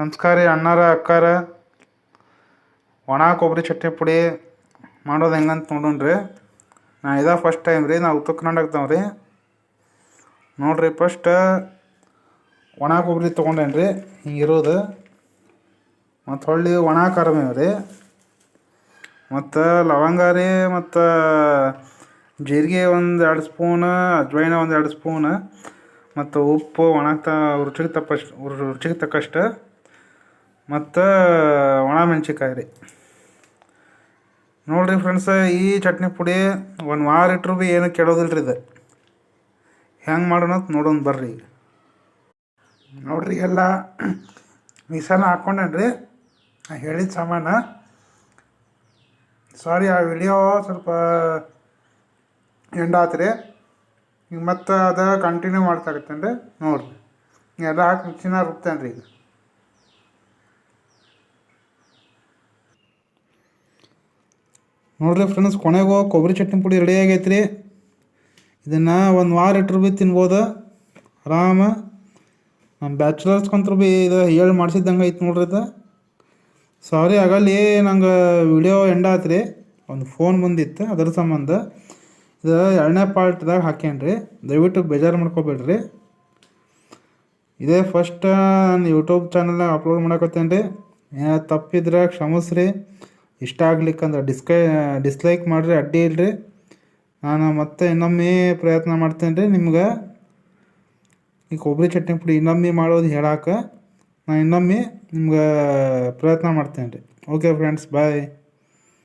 ನಮಸ್ಕಾರ ರೀ ಅಣ್ಣಾರ, ಅಕ್ಕಾರ. ಒಣ, ಕೊಬ್ಬರಿ, ಚಟ್ನಿ ಪುಡಿ ಮಾಡೋದು ಹೆಂಗಂತ ನೋಡೋಣ ರೀ ನಾ ಇದ ಫಸ್ಟ್ ಟೈಮ್ ರೀ ನಾ ಉತ್ತರ ಕರ್ನಾಟಕದವ್ ರೀ. ನೋಡ್ರಿ ಫಸ್ಟ್ ಒಣ, ಕೊಬ್ಬರಿ ತೊಗೊಂಡೇನು ರೀ ಹಿಂಗಿರೋದು ಮತ್ತು ಹೊಳ್ಳಿ ಒಣ ಕರಿಬೇವು ರೀ. ಮತ್ತು ಲವಂಗ ರೀ, ಮತ್ತು ಜೀರಿಗೆ ಒಂದು ಎರಡು ಸ್ಪೂನ್ ಅಜ್ವೈನ ಒಂದು ಎರಡು ಸ್ಪೂನ್, ಮತ್ತು ಉಪ್ಪು ಒಣ ತ ರುಚಿಗೆ ತಕ್ಕಷ್ಟು ರುಚಿಗೆ ತಕ್ಕಷ್ಟು ಮತ್ತು ಒಣ ಮೆಣ್ಸಿನ್ಕಾಯಿ ರೀ ನೋಡಿರಿ ಫ್ರೆಂಡ್ಸ ಈ ಚಟ್ನಿ ಪುಡಿ ಒಂದು ವಾರ ಇಟ್ಟರು ಭೀ ಏನು ಕೆಡೋದಿಲ್ಲ ರೀ ಇದು. ಹೆಂಗೆ ಮಾಡೋಣ ಅಂತ ನೋಡೋಣ ಬರ್ರಿ. ನೋಡಿರಿ ಎಲ್ಲ ಮಿಕ್ಸರ್ನ ಹಾಕ್ಕೊಂಡೇನು ರೀ ಹೇಳಿದ ಸಾಮಾನು. ಸಾರಿ ಆ ವಿಡಿಯೋ ಸ್ವಲ್ಪ ಎಂಡ್ ಆತು ರೀ ಈಗ ಮತ್ತೆ ಅದು ಕಂಟಿನ್ಯೂ ಮಾಡ್ತಾಕತ್ತೇನೆ ರೀ ನೋಡಿರಿ. ಎಲ್ಲ ಹಾಕಿ ಮಿಕ್ಸಿನ ರುಬ್ತೇನೆ ರೀ ಈಗ. ನೋಡ್ರಿ ಫ್ರೆಂಡ್ಸ್ ಕೊನೆಗೋ ಕೊಬ್ಬರಿ ಚಟ್ನಿ ಪುಡಿ ರೆಡಿ ಆಗೈತೆ ರೀ ಇದನ್ನು ಒಂದು ವಾರ ಇಟ್ಟರು ಭೀ ತಿನ್ಬೋದು. ಆರಾಮ. ನಮ್ಮ ಬ್ಯಾಚುಲರ್ಸ್ಗಂತೂ ಭೀ ಇದು ಹೇಳಿ ಮಾಡಿಸಿದ್ದಂಗೆ ಐತೆ ನೋಡ್ರಿ ಇದು. ಸಾರಿ ಆಗಲ್ಲಿ ನಂಗೆ ವಿಡಿಯೋ ಎಂಡ್ ಆತ್ರಿ. ಒಂದು ಫೋನ್ ಬಂದಿತ್ತು, ಅದರ ಸಂಬಂಧ. ಇದು ಎರಡನೇ ಪಾರ್ಟ್ದಾಗ ಹಾಕೇನಿ ರೀ ದಯವಿಟ್ಟು ಬೇಜಾರು ಮಾಡ್ಕೊಬೇಡ್ರಿ. ಇದೇ ಫಸ್ಟ್ ನಾನು ಯೂಟ್ಯೂಬ್ ಚಾನಲ್ನಾಗ ಅಪ್ಲೋಡ್ ಮಾಡಕತ್ತೇನೆ ರೀ ತಪ್ಪಿದ್ರೆ ಕ್ಷಮಿಸ್ರಿ. ಇಷ್ಟ ಆಗ್ಲಿಕ್ಕಂದ್ರೆ ಡಿಸ್ಕೈ ಡಿಸ್ಲೈಕ್ ಮಾಡಿರಿ ಅಡ್ಡಿ ಇಲ್ರಿ. ನಾನು ಮತ್ತೆ ಇನ್ನೊಮ್ಮೆ ಪ್ರಯತ್ನ ಮಾಡ್ತೇನೆ ರೀ ನಿಮ್ಗೆ. ಈ ಕೊಬ್ಬರಿ ಚಟ್ನಿ ಪುಡಿ ಇನ್ನೊಮ್ಮೆ ಮಾಡೋದು ಹೇಳಕ್ಕೆ ನಾನು ಇನ್ನೊಮ್ಮೆ ನಿಮ್ಗೆ ಪ್ರಯತ್ನ ಮಾಡ್ತೇನೆ ರೀ. Okay friends bye